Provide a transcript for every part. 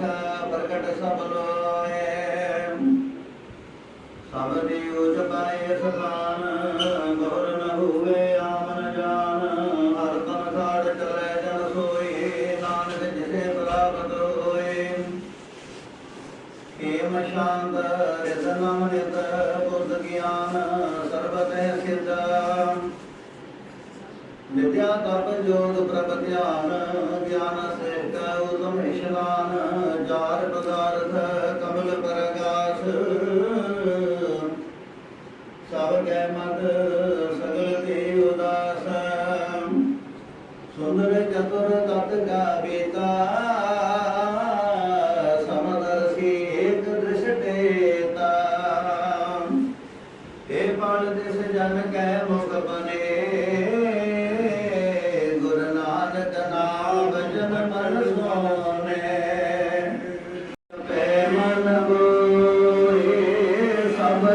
ਨਾਨਕ ਪ੍ਰਗਟ ਸਭ ਲੋਏ ਸਭ ਦੀ ਉਚਪਾਏ ਸਤਾਨ ਗੁਰ ਨ ਹੋਵੇ ਆਮਨ ਜਾਨ। ਹਰ ਤਨ ਖਾੜ ਚਲੇ ਜਨ ਸੋਈ, ਨਾਨਕ ਜਿਸੇ ਪ੍ਰਾਪਤ ਹੋਏ। ਹੇਮ ਸ਼ਾਂਤ ਰਿਦਨਮ ਨਿਤ ਬੁੱਧ ਗਿਆਨ, ਸਰਬਤੈ ਸਿੱਧ। ਵਿਦਿਆ ਤਪ ਜੋਗ ਪ੍ਰਭ ਧਿਆਨ, ਗਿਆਨ ਸੇਖ ਉਤਮ ਜਾਰ ਪਦਾਰਥ।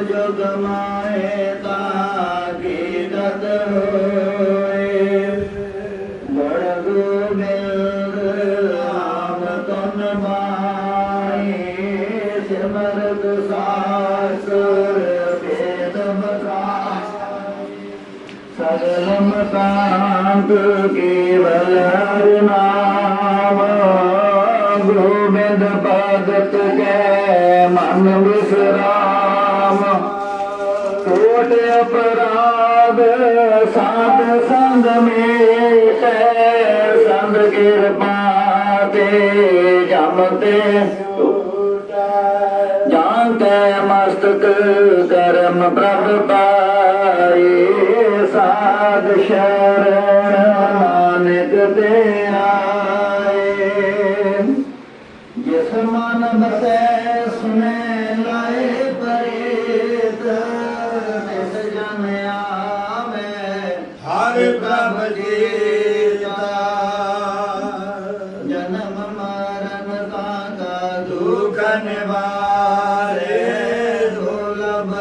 ਜਗ ਮਾਏ ਤਾ ਕੀ ਦਤ ਹੋਏ। ਬੜ ਗੋਬਿੰਦ ਆਮ ਤਨ ਮਾਏ। ਸਿਮਰਤ ਸਾਸੁਰ ਭੇਦ ਬਖਾਏ ਸਗਲਮ ਕਾਂਤ ਕੇਵਲ ਹਰਿ ਨਾਮ। ਗੋਬਿੰਦ ਭਗਤ ਕੈ ਮਨ ਵਿਸ਼ਰਾ ਕੋਟ ਅਪਰਾਧ ਸਾਧ ਸੰਗ ਮੇਟੈ, ਸੰਗ ਕਿਰਪਾ ਤੇ ਜਮ ਤੇ ਜਾਂ। ਕੈ ਮਸਤਕ ਕਰਮ ਪ੍ਰਭ ਪਾਏ ਸਾਧ ਸ਼ਰਨ ਨਾਨਕ ਤੇ ਆਏ। ਜਿਸ ਮਨ ਬਸੈ ਸੁਨੇ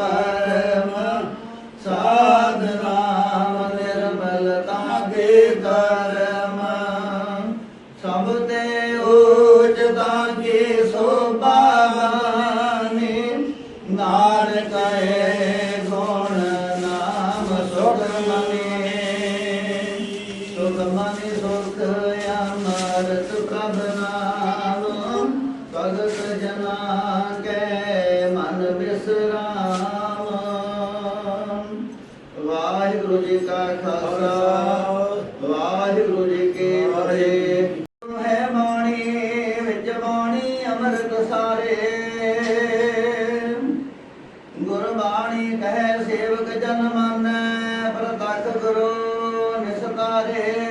ਪਰਮ ਸਾਧ ਨਾਮ ਨਿਰਮਲ ਤਾਗੇ ਕਰਮ। ਸਭ ਤੇ ਉਚਤਾ ਕੀ ਸੋਭਾ ਮਾਨੀ ਨਾਨਕ ਏ ਵਿਸਰਾਮ ਵਾਹਿਗੁਰੂ ਜੀ ਕਾ ਖਾਲਸਾ, ਵਾਹਿਗੁਰੂ ਜੀ ਕੀ ਫਤਿਹ। ਹੈ ਬਾਣੀ, ਵਿੱਚ ਬਾਣੀ, ਅੰਮ੍ਰਿਤ ਸਾਰੇ। ਗੁਰਬਾਣੀ ਕਹਿ, ਸੇਵਕ ਜਨ ਮਾਨੈ, ਪ੍ਰਤਖ ਗੁਰੂ ਨਿਸਤਾਰੇ।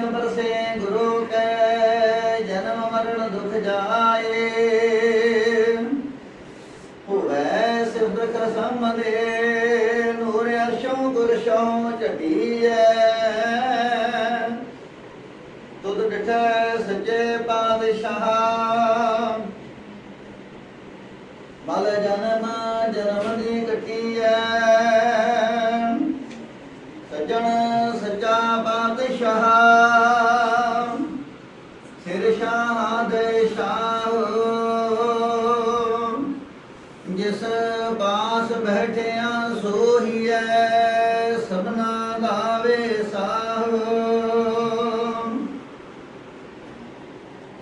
ਦਰਸ਼ਨ ਪਰਸੇ ਗੁਰੂ ਕੈ, ਜਨਮ ਮਰਨ ਦੁਖ ਜਾਏ। ਹੋਵੇ ਸਿਫਤ ਕਸਮ ਦੇ ਨੂਰ ਅਰਸ਼ੋਂ ਗੁਰਸ਼ੋਂ ਝਟੀਐ। ਤੁਧ ਡਿਠੈ ਸੱਚੇ ਪਾਤਸ਼ਾਹ। ਮਲ ਜਨਮ ਜਨਮ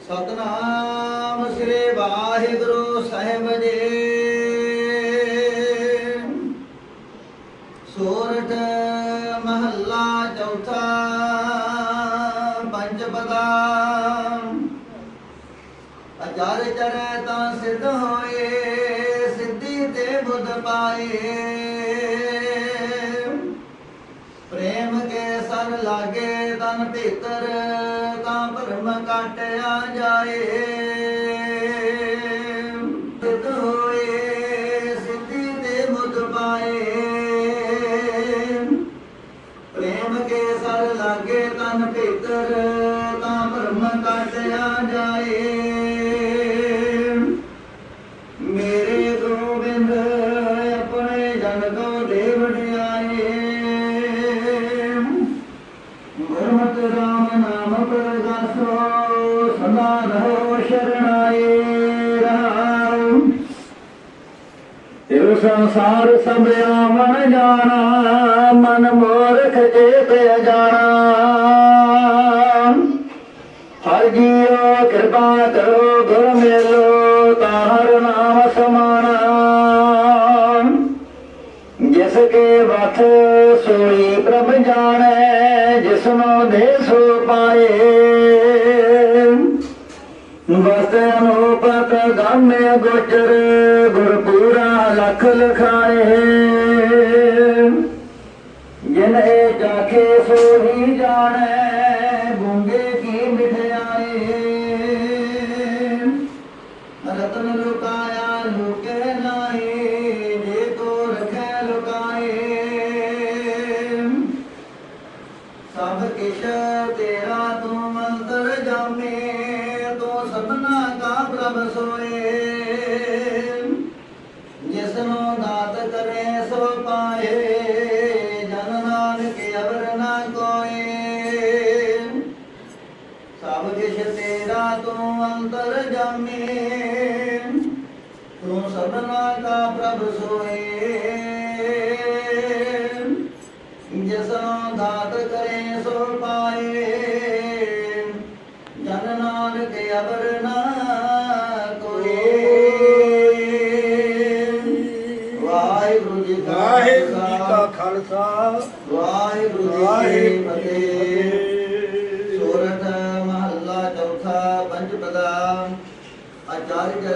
ਸਤਨਾਮ ਸ੍ਰੀ ਵਾਹਿਗੁਰੂ ਸਾਹਿਬ ਵਜੇ ਸੋਰਠ ਮਹੱਲਾ ਚੌਥਾ ਪੰਜ ਪਦਾ ਅਜਾਰ ਚੜੈ ਤਾਂ ਸਿੱਧ ਹੋਏ, ਸਿੱਧੀ ਤੇ ਬੁੱਧ ਪਾਏ। ਪ੍ਰੇਮ ਕੇ ਸਰ ਲਾਗੇ ਤਨ ਭੀਤਰ ਤਾਂ ਭਰਮ ਜਾਏ। ਸਿੱਧ ਸਿੱਧੀ ਦੇ ਬੁੱਧ ਪਾਏ। ਪ੍ਰੇਮ ਕੇ ਸਰ ਲਾਗੇ ਤਨ ਭੀਤਰ, ਤਾਂ ਭਰਮ ਕਾਟਿਆ ਜਾਏ। ਸਦਾ ਰਹੋ ਸ਼ਰਣਾਏ ਰਾਮ ਇਹ ਸੰਸਾਰ ਸਭ ਆਵਣ ਜਾਣਾ ਮਨ ਮੋਰਖ ਜੇ ਪਿਆ ਜਾਣਾ ਹਰ ਜੀਓ ਕਿਰਪਾ ਕਰੋ ਗੁਰ ਮੇਲੋ ਤਾਹਰ ਨਾਮ ਸਮਾਨਾ ਜਿਸ ਕੇ ਵਥ ਸੋਈ ਪ੍ਰਭ ਜਾਣੈ ਜਿਸਨੂੰ ਦੇ मे नो पक गाने गुजर गुरपुर लख लखाणे जिन जा सोही जान ਕਾ ਸੋਏ ਜਿਸ ਨੂੰ ਦਾਤ ਕਰੇ ਸੋ ਪਾਏ। ਜਨ ਨਾਨਕ ਅਵਰ ਨਾ ਕੋਏ। ਸਭ ਕਿਛ ਤੇਰਾ ਤੂੰ ਅੰਤਰ ਜਾਮੇ। ਤੂੰ ਸਭਨਾ ਕਾ ਪ੍ਰਭ ਸੋਏ।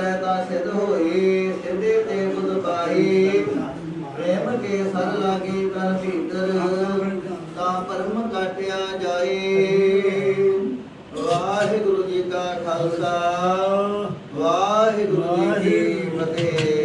ਕਰੈ ਸਿਧ ਹੋਈ, ਸਿਧੇ ਤੇ ਬੁਧ ਪਾਈ। ਪ੍ਰੇਮ ਕੇ ਸਰ ਲਾਗੇ ਕਰ ਭੀਤਰ, ਤਾ ਪਰਮ ਕਾਟਿਆ ਜਾਏ ਵਾਹਿਗੁਰੂ ਜੀ ਕਾ ਖਾਲਸਾ, ਵਾਹਿਗੁਰੂ ਜੀ ਕੀ ਫਤਿਹ।